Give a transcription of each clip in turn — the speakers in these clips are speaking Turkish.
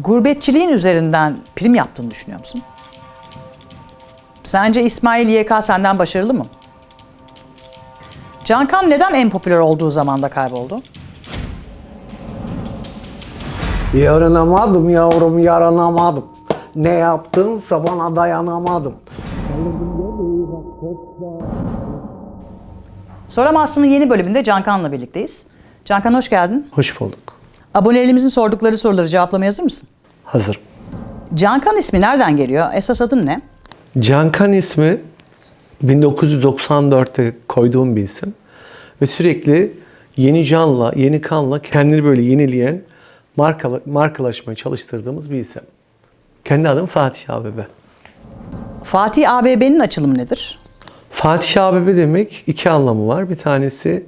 Gurbetçiliğin üzerinden prim yaptığını düşünüyor musun? Sence İsmail YK senden başarılı mı? Cankan neden en popüler olduğu zamanda kayboldu? Yaranamadım yavrum yaranamadım. Ne yaptınsa bana dayanamadım. Soramazsın'ın yeni bölümünde Cankan'la birlikteyiz. Cankan hoş geldin. Hoş bulduk. Abonelerimizin sordukları soruları cevaplamaya hazır mısın? Hazırım. Cankan ismi nereden geliyor? Esas adın ne? Cankan ismi 1994'te koyduğum bir isim. Ve sürekli yeni canla, yeni kanla kendini böyle yenileyen, markalı, markalaşmaya çalıştırdığımız bir isim. Kendi adım Fatih ABB. Fatih ABB'nin açılımı nedir? Fatih ABB demek iki anlamı var. Bir tanesi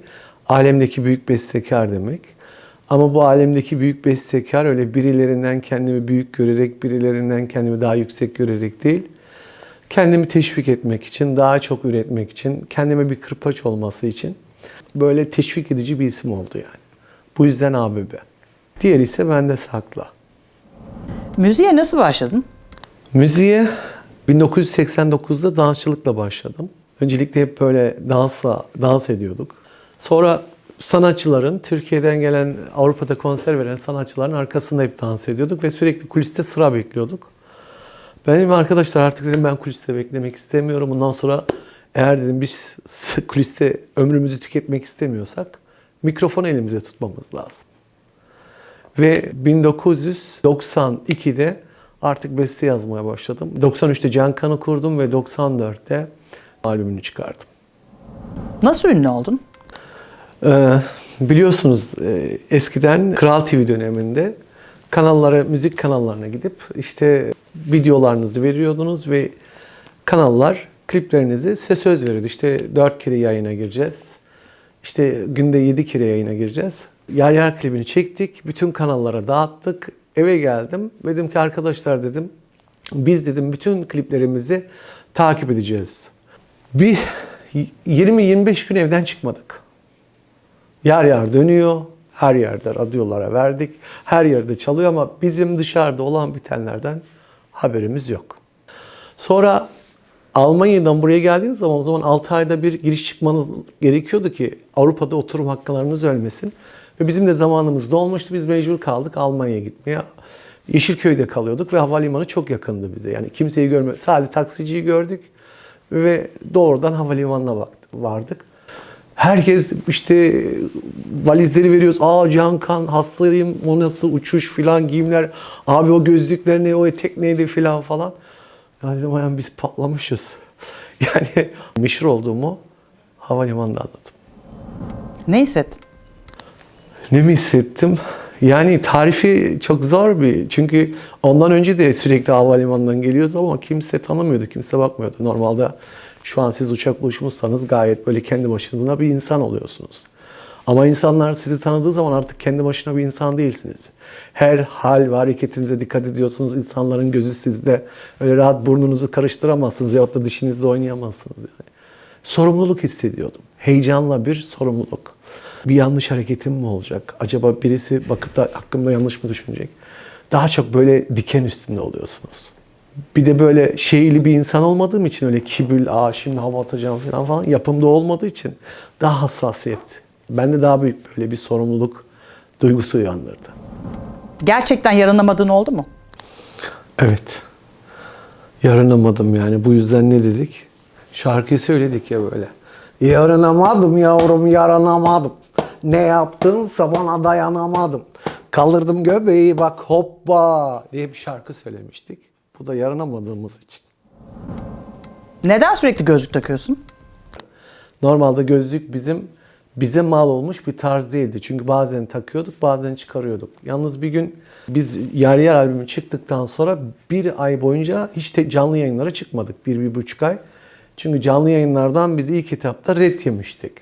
alemdeki büyük bestekar demek. Ama bu alemdeki büyük bestekar öyle birilerinden kendimi büyük görerek, birilerinden kendimi daha yüksek görerek değil. Kendimi teşvik etmek için, daha çok üretmek için, kendime bir kırpaç olması için böyle teşvik edici bir isim oldu yani. Bu yüzden ABB. Diğeri ise bende sakla. Müziğe nasıl başladın? Müziğe 1989'da dansçılıkla başladım. Öncelikle hep böyle dansla dans ediyorduk. Sonra sanatçıların, Türkiye'den gelen, Avrupa'da konser veren sanatçıların arkasında hep dans ediyorduk ve sürekli kuliste sıra bekliyorduk. Benim arkadaşlar artık dedim ben kuliste beklemek istemiyorum. Bundan sonra eğer dedim biz kuliste ömrümüzü tüketmek istemiyorsak mikrofonu elimize tutmamız lazım. Ve 1992'de artık beste yazmaya başladım. 93'te Cankan'ı kurdum ve 94'te albümünü çıkardım. Nasıl ünlü oldun? Ee, biliyorsunuz e, eskiden Kral TV döneminde kanallara, müzik kanallarına gidip işte videolarınızı veriyordunuz ve kanallar kliplerinizi size söz veriyordu. İşte 4 kere yayına gireceğiz. İşte günde 7 kere yayına gireceğiz. Yer yer klibini çektik. Bütün kanallara dağıttık. Eve geldim. Dedim ki arkadaşlar dedim biz dedim bütün kliplerimizi takip edeceğiz. Bir 20-25 gün evden çıkmadık. Yer yer dönüyor. Her yerde radyolara verdik. Her yerde çalıyor ama bizim dışarıda olan bitenlerden haberimiz yok. Sonra Almanya'dan buraya geldiğiniz zaman o zaman 6 ayda bir giriş çıkmanız gerekiyordu ki Avrupa'da oturum haklarınız ölmesin. Ve bizim de zamanımız dolmuştu. Biz mecbur kaldık Almanya'ya gitmeye. Yeşilköy'de kalıyorduk ve havalimanı çok yakındı bize. Yani kimseyi görmedik. Sadece taksiciyi gördük ve doğrudan havalimanına vardık. Herkes işte valizleri veriyoruz. Aa Cankan hastayım, o nasıl uçuş filan giyimler. Abi o gözlükler ne, o etek neydi filan falan. Ya dedim ayağım biz patlamışız. Yani meşhur olduğumu havalimanında anladım. Ne hissettin? Ne mi hissettim? Yani tarifi çok zor bir. Çünkü ondan önce de sürekli havalimanından geliyoruz ama kimse tanımıyordu, kimse bakmıyordu. Normalde şu an siz uçakla uçmuşsanız gayet böyle kendi başınıza bir insan oluyorsunuz. Ama insanlar sizi tanıdığı zaman artık kendi başına bir insan değilsiniz. Her hal ve hareketinize dikkat ediyorsunuz. İnsanların gözü sizde. Öyle rahat burnunuzu karıştıramazsınız veyahut da dişinizle oynayamazsınız. Yani. Sorumluluk hissediyordum. Heyecanla bir sorumluluk. Bir yanlış hareketim mi olacak? Acaba birisi bakıp da hakkımda yanlış mı düşünecek? Daha çok böyle diken üstünde oluyorsunuz. Bir de böyle şeyli bir insan olmadığım için öyle kibir, aa şimdi hava atacağım falan falan yapımda olmadığı için daha hassasiyet. Bende daha büyük böyle bir sorumluluk duygusu uyandırdı. Gerçekten yaranamadığın oldu mu? Evet. Yaranamadım yani. Bu yüzden ne dedik? Şarkıyı söyledik ya böyle. Yaranamadım yavrum yaranamadım. Ne yaptınsa bana dayanamadım. Kaldırdım göbeği bak hoppa diye bir şarkı söylemiştik. Bu da yaranamadığımız için. Neden sürekli gözlük takıyorsun? Normalde gözlük bizim bize mal olmuş bir tarz değildi. Çünkü bazen takıyorduk, bazen çıkarıyorduk. Yalnız bir gün biz Yer Yer albümü çıktıktan sonra bir ay boyunca hiç canlı yayınlara çıkmadık. Bir, bir buçuk ay. Çünkü canlı yayınlardan biz ilk etapta red yemiştik.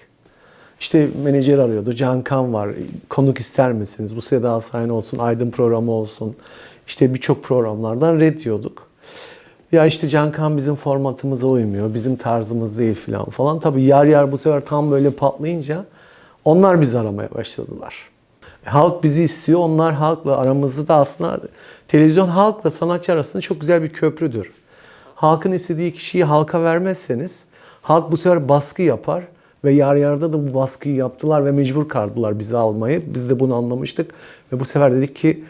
İşte menajer arıyordu. Cankan var. Konuk ister misiniz? Bu Seda Sayan olsun, Aydın programı olsun. İşte birçok programlardan red yiyorduk. Ya işte Cankan bizim formatımıza uymuyor, bizim tarzımız değil falan falan. Tabii yer yer bu sefer tam böyle patlayınca onlar bizi aramaya başladılar. Halk bizi istiyor. Onlar halkla aramızda da aslında televizyon halkla sanatçı arasında çok güzel bir köprüdür. Halkın istediği kişiyi halka vermezseniz halk bu sefer baskı yapar ve yar yarda da bu baskıyı yaptılar ve mecbur kaldılar bizi almayı. Biz de bunu anlamıştık ve bu sefer dedik ki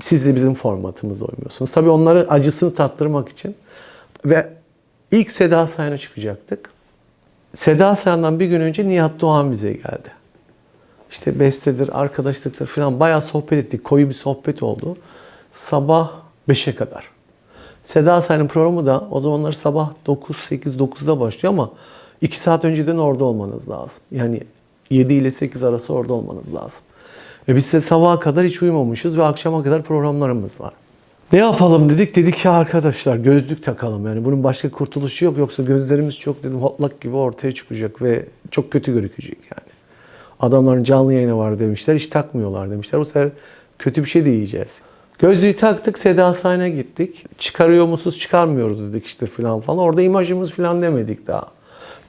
siz de bizim formatımıza uymuyorsunuz. Tabii onların acısını tattırmak için ve ilk Seda Sayan'a çıkacaktık. Seda Sayan'dan bir gün önce Nihat Doğan bize geldi. İşte bestedir, arkadaşlıktır falan bayağı sohbet ettik. Koyu bir sohbet oldu. Sabah 5'e kadar. Seda Sayan'ın programı da o zamanlar sabah 9, 8, 9'da başlıyor ama 2 saat önceden orada olmanız lazım. Yani 7 ile 8 arası orada olmanız lazım. Ve biz de sabaha kadar hiç uyumamışız ve akşama kadar programlarımız var. Ne yapalım dedik dedik ki arkadaşlar gözlük takalım yani bunun başka kurtuluşu yok yoksa gözlerimiz çok dedim hotlak gibi ortaya çıkacak ve çok kötü gözükecek yani. Adamların canlı yayını var demişler hiç takmıyorlar demişler bu sefer kötü bir şey de yiyeceğiz. Gözlüğü taktık Seda Sayan'a gittik. Çıkarıyor musunuz çıkarmıyoruz dedik işte filan falan. Orada imajımız filan demedik daha.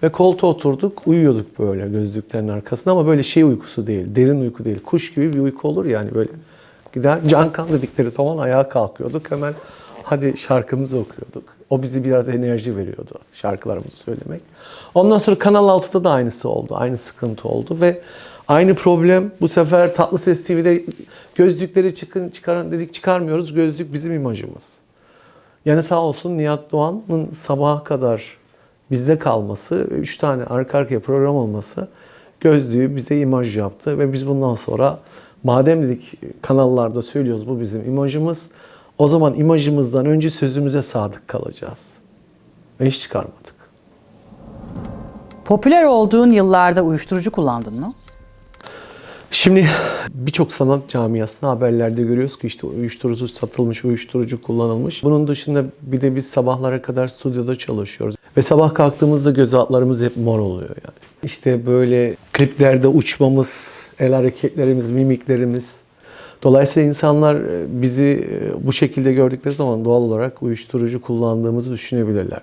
Ve koltuğa oturduk uyuyorduk böyle gözlüklerin arkasında ama böyle şey uykusu değil derin uyku değil. Kuş gibi bir uyku olur yani böyle gider cankan dedikleri zaman ayağa kalkıyorduk hemen hadi şarkımızı okuyorduk. O bizi biraz enerji veriyordu şarkılarımızı söylemek. Ondan sonra Kanal 6'da da aynısı oldu. Aynı sıkıntı oldu ve aynı problem bu sefer Tatlı Ses TV'de gözlükleri çıkın çıkaran dedik çıkarmıyoruz. Gözlük bizim imajımız. Yani sağ olsun Nihat Doğan'ın sabaha kadar bizde kalması ve üç tane arka arkaya program olması gözlüğü bize imaj yaptı ve biz bundan sonra madem dedik kanallarda söylüyoruz bu bizim imajımız o zaman imajımızdan önce sözümüze sadık kalacağız. Ve hiç çıkarmadık. Popüler olduğun yıllarda uyuşturucu kullandın mı? Şimdi birçok sanat camiasında haberlerde görüyoruz ki işte uyuşturucu satılmış, uyuşturucu kullanılmış. Bunun dışında bir de biz sabahlara kadar stüdyoda çalışıyoruz. Ve sabah kalktığımızda göz altlarımız hep mor oluyor yani. İşte böyle kliplerde uçmamız, el hareketlerimiz, mimiklerimiz. Dolayısıyla insanlar e, bizi e, bu şekilde gördükleri zaman doğal olarak uyuşturucu kullandığımızı düşünebilirler.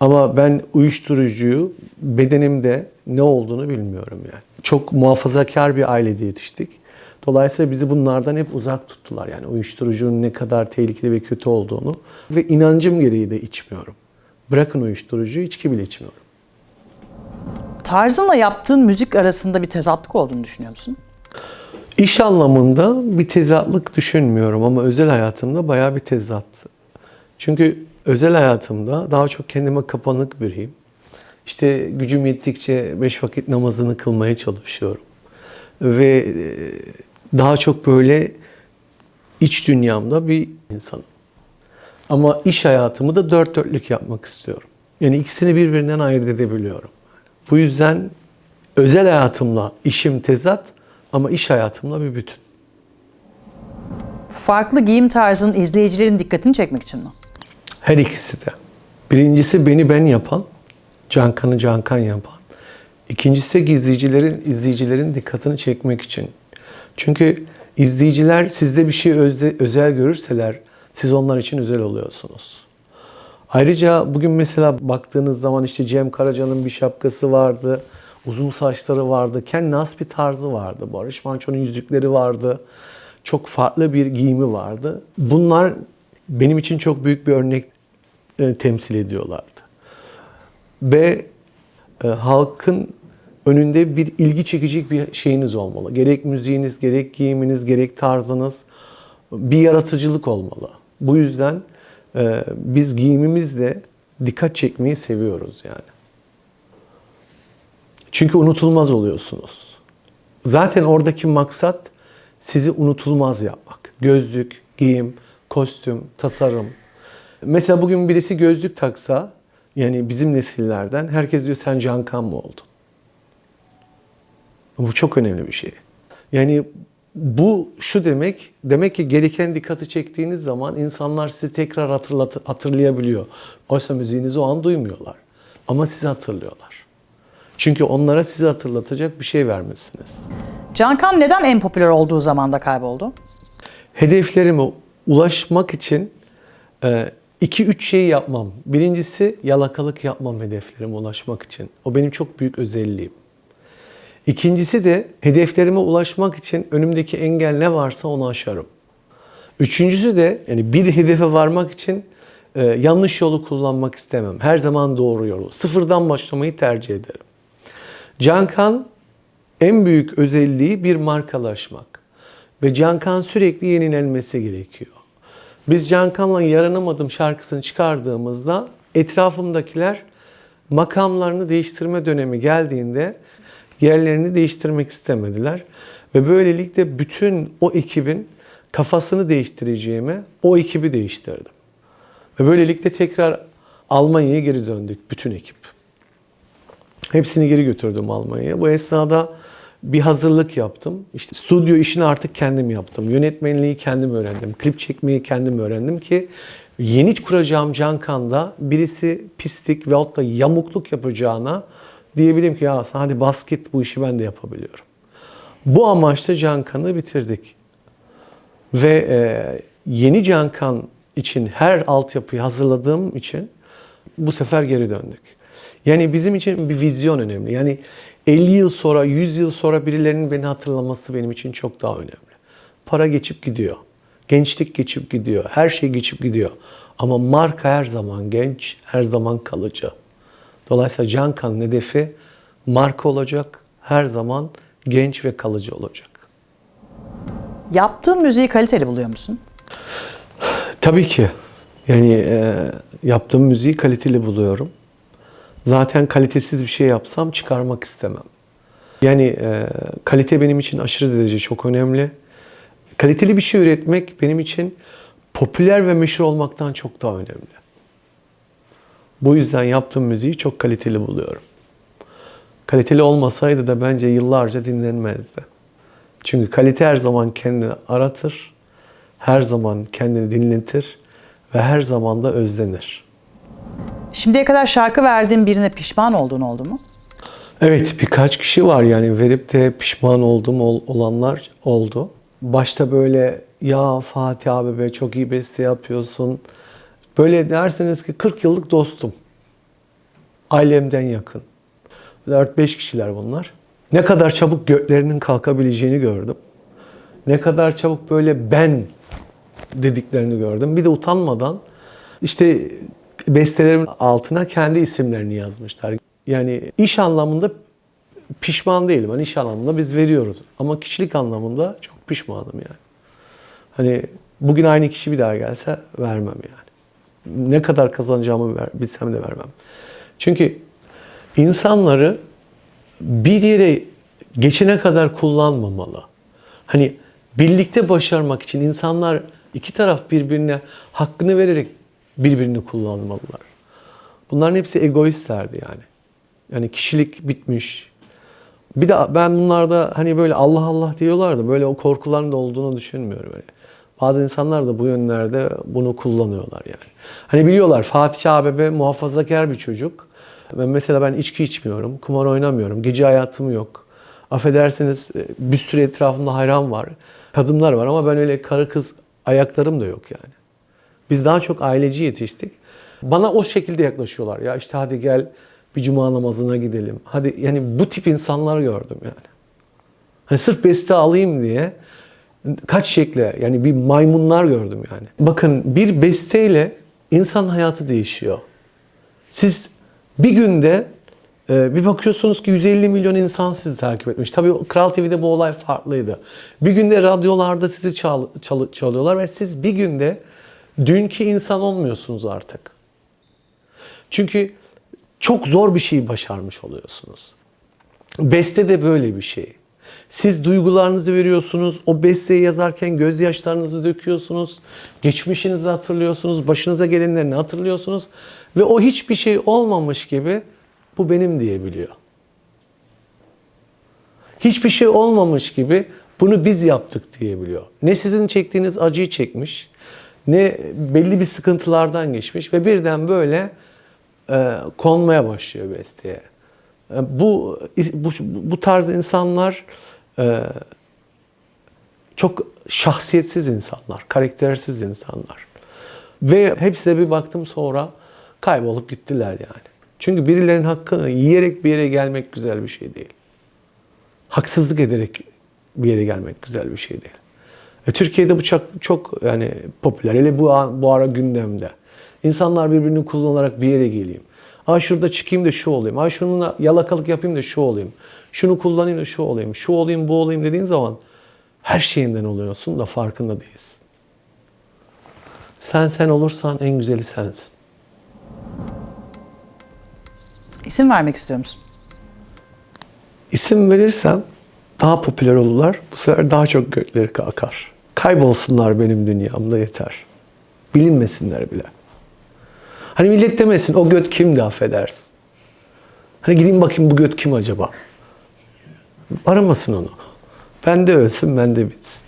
Ama ben uyuşturucuyu bedenimde ne olduğunu bilmiyorum yani. Çok muhafazakar bir ailede yetiştik. Dolayısıyla bizi bunlardan hep uzak tuttular. Yani uyuşturucunun ne kadar tehlikeli ve kötü olduğunu. Ve inancım gereği de içmiyorum. Bırakın uyuşturucuyu, içki bile içmiyorum. Tarzınla yaptığın müzik arasında bir tezatlık olduğunu düşünüyor musun? İş anlamında bir tezatlık düşünmüyorum ama özel hayatımda bayağı bir tezat. Çünkü özel hayatımda daha çok kendime kapanık biriyim. İşte gücüm yettikçe beş vakit namazını kılmaya çalışıyorum. Ve e, daha çok böyle iç dünyamda bir insanım. Ama iş hayatımı da dört dörtlük yapmak istiyorum. Yani ikisini birbirinden ayırt edebiliyorum. Bu yüzden özel hayatımla işim tezat ama iş hayatımla bir bütün. Farklı giyim tarzın izleyicilerin dikkatini çekmek için mi? Her ikisi de. Birincisi beni ben yapan, Cankan'ı Cankan yapan. İkincisi de izleyicilerin, izleyicilerin dikkatini çekmek için. Çünkü izleyiciler sizde bir şey özde, özel görürseler siz onlar için özel oluyorsunuz. Ayrıca bugün mesela baktığınız zaman işte Cem Karaca'nın bir şapkası vardı. Uzun saçları vardı. Kendine has bir tarzı vardı. Barış Manço'nun yüzükleri vardı. Çok farklı bir giyimi vardı. Bunlar benim için çok büyük bir örnek e, temsil ediyorlardı. Ve e, halkın önünde bir ilgi çekecek bir şeyiniz olmalı. Gerek müziğiniz, gerek giyiminiz, gerek tarzınız bir yaratıcılık olmalı. Bu yüzden e, biz giyimimizle dikkat çekmeyi seviyoruz yani. Çünkü unutulmaz oluyorsunuz. Zaten oradaki maksat sizi unutulmaz yapmak. Gözlük, giyim, kostüm, tasarım. Mesela bugün birisi gözlük taksa, yani bizim nesillerden herkes diyor sen Cankan mı oldun? Bu çok önemli bir şey. Yani bu şu demek, demek ki gereken dikkati çektiğiniz zaman insanlar sizi tekrar hatırlat, hatırlayabiliyor. Oysa müziğinizi o an duymuyorlar. Ama sizi hatırlıyorlar. Çünkü onlara sizi hatırlatacak bir şey vermişsiniz. Cankan neden en popüler olduğu zamanda kayboldu? Hedeflerime ulaşmak için 2-3 şeyi yapmam. Birincisi yalakalık yapmam hedeflerime ulaşmak için. O benim çok büyük özelliğim. İkincisi de hedeflerime ulaşmak için önümdeki engel ne varsa onu aşarım. Üçüncüsü de yani bir hedefe varmak için e, yanlış yolu kullanmak istemem. Her zaman doğru yolu. Sıfırdan başlamayı tercih ederim. Cankan en büyük özelliği bir markalaşmak. Ve Cankan sürekli yenilenmesi gerekiyor. Biz Cankan'la Yaranamadım şarkısını çıkardığımızda etrafımdakiler makamlarını değiştirme dönemi geldiğinde yerlerini değiştirmek istemediler. Ve böylelikle bütün o ekibin kafasını değiştireceğime o ekibi değiştirdim. Ve böylelikle tekrar Almanya'ya geri döndük bütün ekip. Hepsini geri götürdüm Almanya'ya. Bu esnada bir hazırlık yaptım. İşte stüdyo işini artık kendim yaptım. Yönetmenliği kendim öğrendim. Klip çekmeyi kendim öğrendim ki yeni kuracağım Cankan'da birisi pislik veyahut da yamukluk yapacağına diyebilirim ki ya hadi basket bu işi ben de yapabiliyorum. Bu amaçla Cankan'ı bitirdik. Ve e, yeni Cankan için her altyapıyı hazırladığım için bu sefer geri döndük. Yani bizim için bir vizyon önemli. Yani 50 yıl sonra, 100 yıl sonra birilerinin beni hatırlaması benim için çok daha önemli. Para geçip gidiyor. Gençlik geçip gidiyor. Her şey geçip gidiyor. Ama marka her zaman genç, her zaman kalıcı. Dolayısıyla Cankan'ın hedefi marka olacak, her zaman genç ve kalıcı olacak. Yaptığın müziği kaliteli buluyor musun? Tabii ki. Yani e, yaptığım müziği kaliteli buluyorum. Zaten kalitesiz bir şey yapsam çıkarmak istemem. Yani e, kalite benim için aşırı derece çok önemli. Kaliteli bir şey üretmek benim için popüler ve meşhur olmaktan çok daha önemli. Bu yüzden yaptığım müziği çok kaliteli buluyorum. Kaliteli olmasaydı da bence yıllarca dinlenmezdi. Çünkü kalite her zaman kendini aratır, her zaman kendini dinletir ve her zaman da özlenir. Şimdiye kadar şarkı verdiğin birine pişman olduğun oldu mu? Evet birkaç kişi var yani verip de pişman olduğum ol- olanlar oldu. Başta böyle ya Fatih abi be çok iyi beste yapıyorsun. Böyle derseniz ki 40 yıllık dostum. Ailemden yakın. 4-5 kişiler bunlar. Ne kadar çabuk göklerinin kalkabileceğini gördüm. Ne kadar çabuk böyle ben dediklerini gördüm. Bir de utanmadan işte bestelerimin altına kendi isimlerini yazmışlar. Yani iş anlamında pişman değilim. Hani iş anlamında biz veriyoruz. Ama kişilik anlamında çok pişmanım yani. Hani bugün aynı kişi bir daha gelse vermem yani. Ne kadar kazanacağımı ver, bilsem de vermem. Çünkü insanları bir yere geçene kadar kullanmamalı. Hani birlikte başarmak için insanlar iki taraf birbirine hakkını vererek birbirini kullanmalılar. Bunların hepsi egoistlerdi yani. Yani kişilik bitmiş. Bir de ben bunlarda hani böyle Allah Allah diyorlar da böyle o korkuların da olduğunu düşünmüyorum. Yani. Bazı insanlar da bu yönlerde bunu kullanıyorlar yani. Hani biliyorlar Fatih ABB muhafazakar bir çocuk. Ben mesela ben içki içmiyorum, kumar oynamıyorum, gece hayatım yok. Affedersiniz e, bir sürü etrafımda hayran var. Kadınlar var ama ben öyle karı kız ayaklarım da yok yani. Biz daha çok aileci yetiştik. Bana o şekilde yaklaşıyorlar. Ya işte hadi gel bir cuma namazına gidelim. Hadi yani bu tip insanlar gördüm yani. Hani sırf beste alayım diye kaç şekle yani bir maymunlar gördüm yani. Bakın bir besteyle insan hayatı değişiyor. Siz bir günde e, bir bakıyorsunuz ki 150 milyon insan sizi takip etmiş. Tabii Kral TV'de bu olay farklıydı. Bir günde radyolarda sizi çal, çal- çalıyorlar ve siz bir günde dünkü insan olmuyorsunuz artık. Çünkü çok zor bir şeyi başarmış oluyorsunuz. Beste de böyle bir şey. Siz duygularınızı veriyorsunuz. O besteyi yazarken gözyaşlarınızı döküyorsunuz. Geçmişinizi hatırlıyorsunuz. Başınıza gelenlerini hatırlıyorsunuz. Ve o hiçbir şey olmamış gibi bu benim diyebiliyor. Hiçbir şey olmamış gibi bunu biz yaptık diyebiliyor. Ne sizin çektiğiniz acıyı çekmiş, ne belli bir sıkıntılardan geçmiş ve birden böyle e, konmaya başlıyor besteye. E, bu, bu bu tarz insanlar e, çok şahsiyetsiz insanlar, karaktersiz insanlar. Ve hepsi de bir baktım sonra kaybolup gittiler yani. Çünkü birilerinin hakkını yiyerek bir yere gelmek güzel bir şey değil. haksızlık ederek bir yere gelmek güzel bir şey değil. E, Türkiye'de bu çok, çok yani popüler. Hele bu, bu ara gündemde. İnsanlar birbirini kullanarak bir yere geleyim. Aa şurada çıkayım da şu olayım. Aa şununla yalakalık yapayım da şu olayım. Şunu kullanayım da şu olayım. Şu olayım bu olayım dediğin zaman her şeyinden oluyorsun da farkında değilsin. Sen sen olursan en güzeli sensin. İsim vermek istiyor musun? İsim verirsem daha popüler olurlar. Bu sefer daha çok gökleri kalkar. Kaybolsunlar benim dünyamda yeter. Bilinmesinler bile. Hani millet demesin o göt kimdi affedersin. Hani gideyim bakayım bu göt kim acaba? Aramasın onu. Ben de ölsün, ben de bitsin.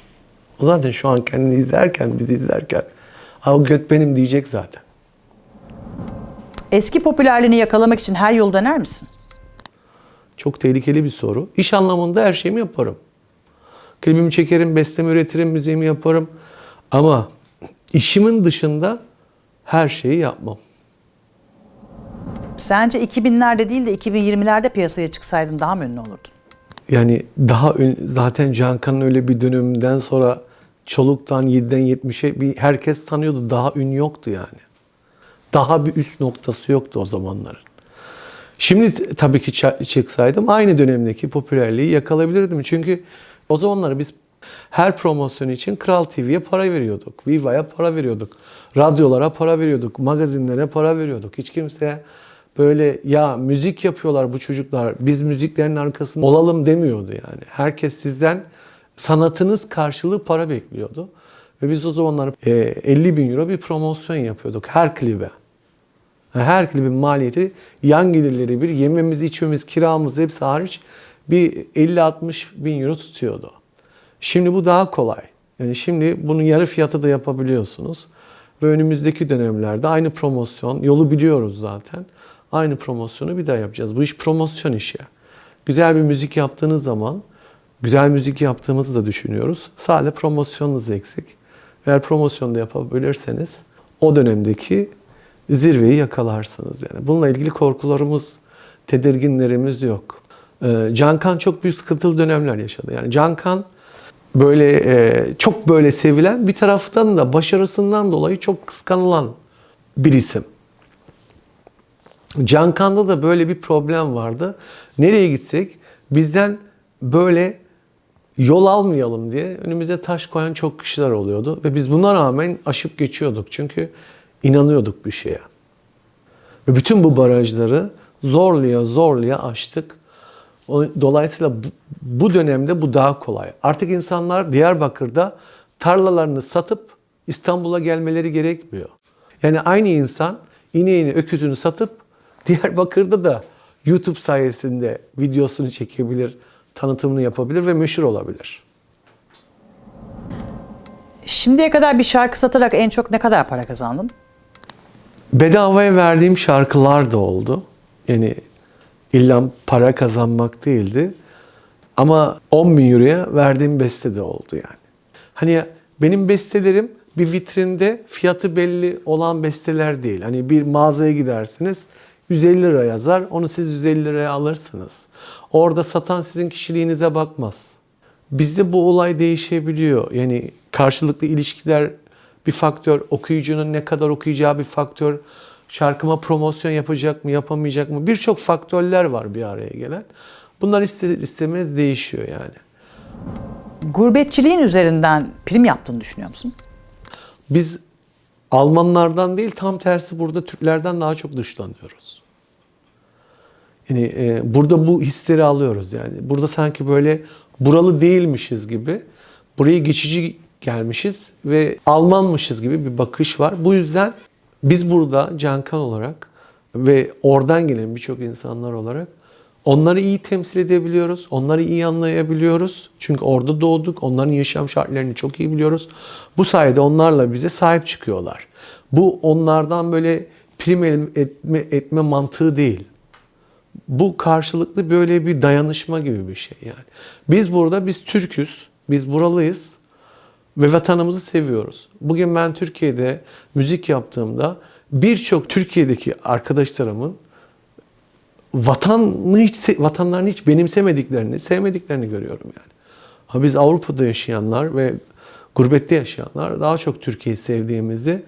O zaten şu an kendini izlerken, bizi izlerken "Aa, o göt benim diyecek zaten. Eski popülerliğini yakalamak için her yolu dener misin? Çok tehlikeli bir soru. İş anlamında her şeyimi yaparım. Klibimi çekerim, bestemi üretirim, müziğimi yaparım. Ama işimin dışında her şeyi yapmam. Sence 2000'lerde değil de 2020'lerde piyasaya çıksaydın daha mı ünlü olurdun? Yani daha ön- zaten Cankan'ın öyle bir döneminden sonra Çoluk'tan 7'den 70'e bir herkes tanıyordu. Daha ün yoktu yani. Daha bir üst noktası yoktu o zamanların. Şimdi tabii ki çıksaydım aynı dönemdeki popülerliği yakalayabilirdim. Çünkü o zamanlar biz her promosyon için Kral TV'ye para veriyorduk. Viva'ya para veriyorduk. Radyolara para veriyorduk. Magazinlere para veriyorduk. Hiç kimseye böyle ya müzik yapıyorlar bu çocuklar biz müziklerin arkasında olalım demiyordu yani. Herkes sizden sanatınız karşılığı para bekliyordu. Ve biz o zamanlar e, 50 bin euro bir promosyon yapıyorduk her klibe. Her klibin maliyeti yan gelirleri bir yememiz, içmemiz, kiramız hepsi hariç bir 50-60 bin euro tutuyordu. Şimdi bu daha kolay. Yani şimdi bunun yarı fiyatı da yapabiliyorsunuz. Ve önümüzdeki dönemlerde aynı promosyon, yolu biliyoruz zaten. Aynı promosyonu bir daha yapacağız. Bu iş promosyon işi. Güzel bir müzik yaptığınız zaman, güzel müzik yaptığımızı da düşünüyoruz. Sadece promosyonunuz eksik. Eğer promosyonda yapabilirseniz o dönemdeki zirveyi yakalarsınız yani. Bununla ilgili korkularımız, tedirginlerimiz yok. Ee, Cankan çok büyük sıkıntılı dönemler yaşadı. Yani Cankan böyle e, çok böyle sevilen bir taraftan da başarısından dolayı çok kıskanılan bir isim. Cankan'da da böyle bir problem vardı. Nereye gitsek bizden böyle yol almayalım diye önümüze taş koyan çok kişiler oluyordu. Ve biz buna rağmen aşıp geçiyorduk. Çünkü inanıyorduk bir şeye. Ve bütün bu barajları zorluya zorluya aştık. Dolayısıyla bu dönemde bu daha kolay. Artık insanlar Diyarbakır'da tarlalarını satıp İstanbul'a gelmeleri gerekmiyor. Yani aynı insan ineğini, öküzünü satıp Diyarbakır'da da YouTube sayesinde videosunu çekebilir, tanıtımını yapabilir ve meşhur olabilir. Şimdiye kadar bir şarkı satarak en çok ne kadar para kazandın? Bedavaya verdiğim şarkılar da oldu. Yani illa para kazanmak değildi. Ama 10 bin euroya verdiğim beste de oldu yani. Hani benim bestelerim bir vitrinde fiyatı belli olan besteler değil. Hani bir mağazaya gidersiniz 150 lira yazar onu siz 150 liraya alırsınız. Orada satan sizin kişiliğinize bakmaz. Bizde bu olay değişebiliyor. Yani karşılıklı ilişkiler bir faktör, okuyucunun ne kadar okuyacağı bir faktör, şarkıma promosyon yapacak mı, yapamayacak mı? Birçok faktörler var bir araya gelen. Bunlar ister istemez değişiyor yani. Gurbetçiliğin üzerinden prim yaptığını düşünüyor musun? Biz Almanlardan değil tam tersi burada Türklerden daha çok dışlanıyoruz. Yani e, burada bu hisleri alıyoruz yani. Burada sanki böyle buralı değilmişiz gibi, buraya geçici gelmişiz ve Almanmışız gibi bir bakış var. Bu yüzden biz burada Cankan olarak ve oradan gelen birçok insanlar olarak onları iyi temsil edebiliyoruz. Onları iyi anlayabiliyoruz. Çünkü orada doğduk. Onların yaşam şartlarını çok iyi biliyoruz. Bu sayede onlarla bize sahip çıkıyorlar. Bu onlardan böyle prim etme, etme mantığı değil. Bu karşılıklı böyle bir dayanışma gibi bir şey yani. Biz burada biz Türküz, biz buralıyız ve vatanımızı seviyoruz. Bugün ben Türkiye'de müzik yaptığımda birçok Türkiye'deki arkadaşlarımın vatanını hiç vatanlarını hiç benimsemediklerini, sevmediklerini görüyorum yani. Ha biz Avrupa'da yaşayanlar ve gurbette yaşayanlar daha çok Türkiye'yi sevdiğimizi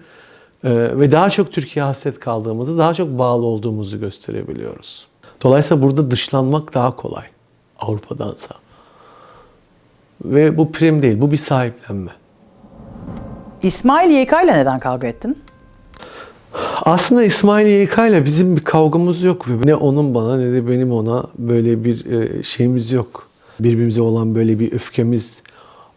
e, ve daha çok Türkiye'ye hasret kaldığımızı, daha çok bağlı olduğumuzu gösterebiliyoruz. Dolayısıyla burada dışlanmak daha kolay Avrupa'dansa. Ve bu prim değil, bu bir sahiplenme. İsmail YK ile neden kavga ettin? Aslında İsmail YK ile bizim bir kavgamız yok ve ne onun bana ne de benim ona böyle bir e, şeyimiz yok. Birbirimize olan böyle bir öfkemiz,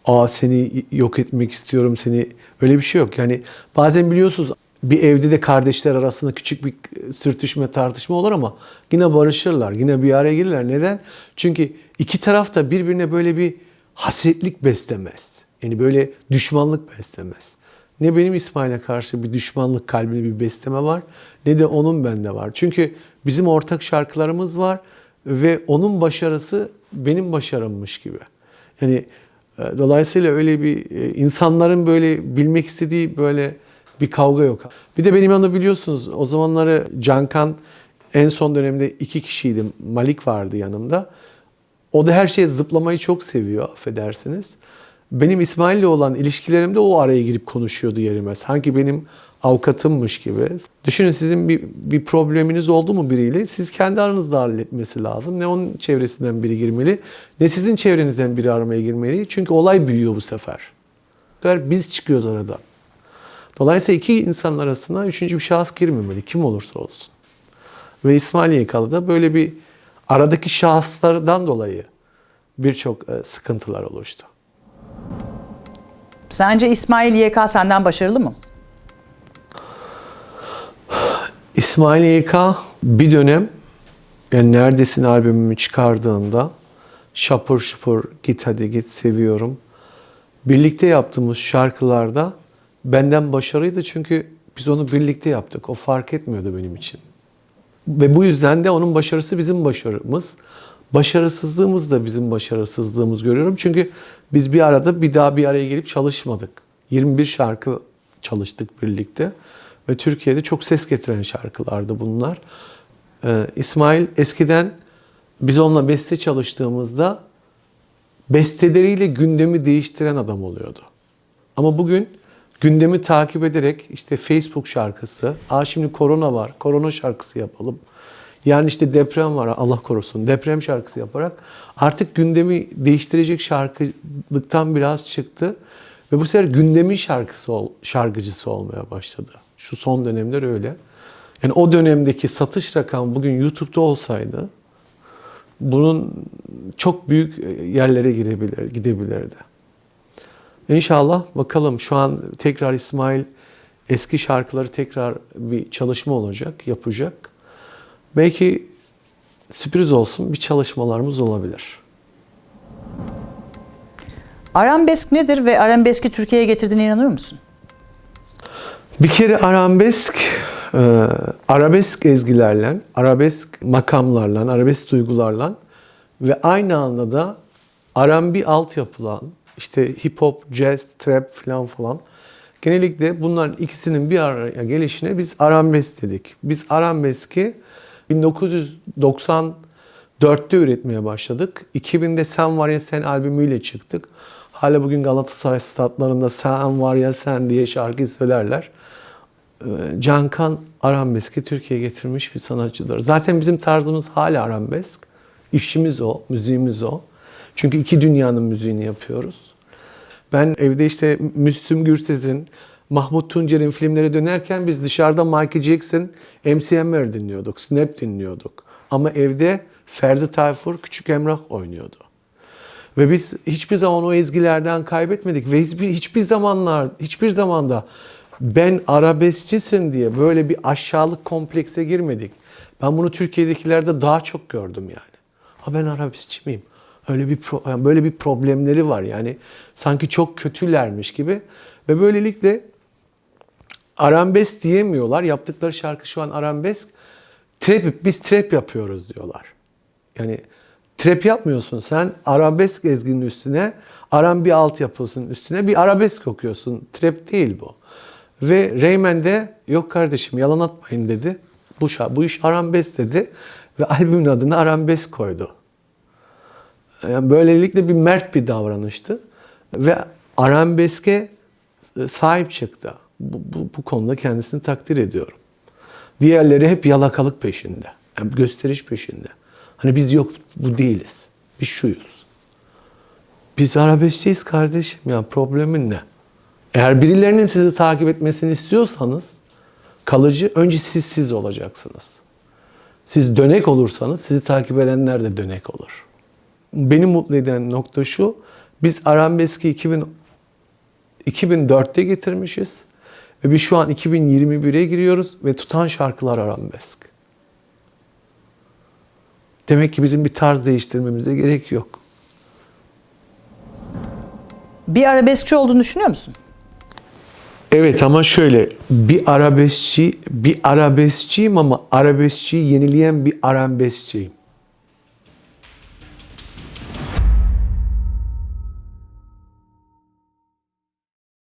aa seni yok etmek istiyorum seni öyle bir şey yok. Yani bazen biliyorsunuz bir evde de kardeşler arasında küçük bir sürtüşme tartışma olur ama yine barışırlar, yine bir araya gelirler. Neden? Çünkü iki taraf da birbirine böyle bir hasretlik beslemez. Yani böyle düşmanlık beslemez. Ne benim İsmail'e karşı bir düşmanlık kalbine bir besleme var ne de onun bende var. Çünkü bizim ortak şarkılarımız var ve onun başarısı benim başarımmış gibi. Yani e, dolayısıyla öyle bir e, insanların böyle bilmek istediği böyle bir kavga yok. Bir de benim yanımda biliyorsunuz o zamanları Cankan en son dönemde iki kişiydi. Malik vardı yanımda. O da her şeye zıplamayı çok seviyor affedersiniz. Benim İsmail'le olan ilişkilerimde o araya girip konuşuyordu yerime. Sanki benim avukatımmış gibi. Düşünün sizin bir, bir probleminiz oldu mu biriyle siz kendi aranızda halletmesi lazım. Ne onun çevresinden biri girmeli ne sizin çevrenizden biri aramaya girmeli. Çünkü olay büyüyor bu sefer. Bu biz çıkıyoruz aradan. Dolayısıyla iki insan arasına üçüncü bir şahıs girmemeli kim olursa olsun. Ve İsmail Yekalı'da böyle bir aradaki şahıslardan dolayı birçok e, sıkıntılar oluştu. Sence İsmail YK senden başarılı mı? İsmail YK bir dönem yani Neredesin albümümü çıkardığında şapur şupur git hadi git seviyorum. Birlikte yaptığımız şarkılarda benden başarıydı çünkü biz onu birlikte yaptık. O fark etmiyordu benim için. Ve bu yüzden de onun başarısı bizim başarımız. Başarısızlığımız da bizim başarısızlığımız görüyorum. Çünkü biz bir arada bir daha bir araya gelip çalışmadık. 21 şarkı çalıştık birlikte. Ve Türkiye'de çok ses getiren şarkılardı bunlar. Ee, İsmail eskiden biz onunla beste çalıştığımızda besteleriyle gündemi değiştiren adam oluyordu. Ama bugün gündemi takip ederek işte Facebook şarkısı, aa şimdi korona var, korona şarkısı yapalım. Yani işte deprem var, Allah korusun, deprem şarkısı yaparak artık gündemi değiştirecek şarkılıktan biraz çıktı. Ve bu sefer gündemin şarkısı, ol- şarkıcısı olmaya başladı. Şu son dönemler öyle. Yani o dönemdeki satış rakamı bugün YouTube'da olsaydı bunun çok büyük yerlere girebilir, gidebilirdi. İnşallah bakalım şu an tekrar İsmail eski şarkıları tekrar bir çalışma olacak, yapacak. Belki sürpriz olsun bir çalışmalarımız olabilir. Arabesk nedir ve arabeski Türkiye'ye getirdiğine inanıyor musun? Bir kere arabesk, e, arabesk ezgilerle, arabesk makamlarla, arabesk duygularla ve aynı anda da R&B altyapılan, işte hip hop, jazz, trap falan falan. Genellikle bunların ikisinin bir araya gelişine biz arabesk dedik. Biz arabeski 1994'te üretmeye başladık. 2000'de Sen Var Ya Sen albümüyle çıktık. Hala bugün Galatasaray statlarında Sen Var Ya Sen diye şarkı söylerler. Ee, Cankan arabeski Türkiye'ye getirmiş bir sanatçıdır. Zaten bizim tarzımız hala arabesk. İşimiz o, müziğimiz o. Çünkü iki dünyanın müziğini yapıyoruz. Ben evde işte Müslüm Gürses'in, Mahmut Tuncer'in filmlere dönerken biz dışarıda Michael Jackson, MCMR dinliyorduk, Snap dinliyorduk. Ama evde Ferdi Tayfur, Küçük Emrah oynuyordu. Ve biz hiçbir zaman o ezgilerden kaybetmedik ve hiçbir, hiçbir zamanlar, hiçbir zamanda ben arabeskçisin diye böyle bir aşağılık komplekse girmedik. Ben bunu Türkiye'dekilerde daha çok gördüm yani. Ha ben arabeskçi miyim? Öyle bir pro- böyle bir problemleri var yani sanki çok kötülermiş gibi ve böylelikle arabesk diyemiyorlar. Yaptıkları şarkı şu an arabesk. Trap, biz trap yapıyoruz diyorlar. Yani trap yapmıyorsun sen arabesk ezginin üstüne R&B altyapısının üstüne bir arabesk okuyorsun. Trap değil bu. Ve Reymen de yok kardeşim yalan atmayın dedi. Bu, bu iş arabesk dedi. Ve albümün adını Arabesk koydu. Yani böylelikle bir mert bir davranıştı. Ve Arabeske e, sahip çıktı. Bu, bu, bu konuda kendisini takdir ediyorum. Diğerleri hep yalakalık peşinde. Yani gösteriş peşinde. Hani biz yok bu değiliz. Biz şuyuz. Biz arabeskçiyiz kardeşim ya problemin ne? Eğer birilerinin sizi takip etmesini istiyorsanız kalıcı önce siz siz olacaksınız. Siz dönek olursanız sizi takip edenler de dönek olur. Beni mutlu eden nokta şu. Biz Arabeski 2000 2004'te getirmişiz. Ve biz şu an 2021'e giriyoruz ve tutan şarkılar arabesk. Demek ki bizim bir tarz değiştirmemize gerek yok. Bir arabeskçi olduğunu düşünüyor musun? Evet ama şöyle bir arabeskçi, bir arabeskçiyim ama arabeskçiyi yenileyen bir arabeskçiyim.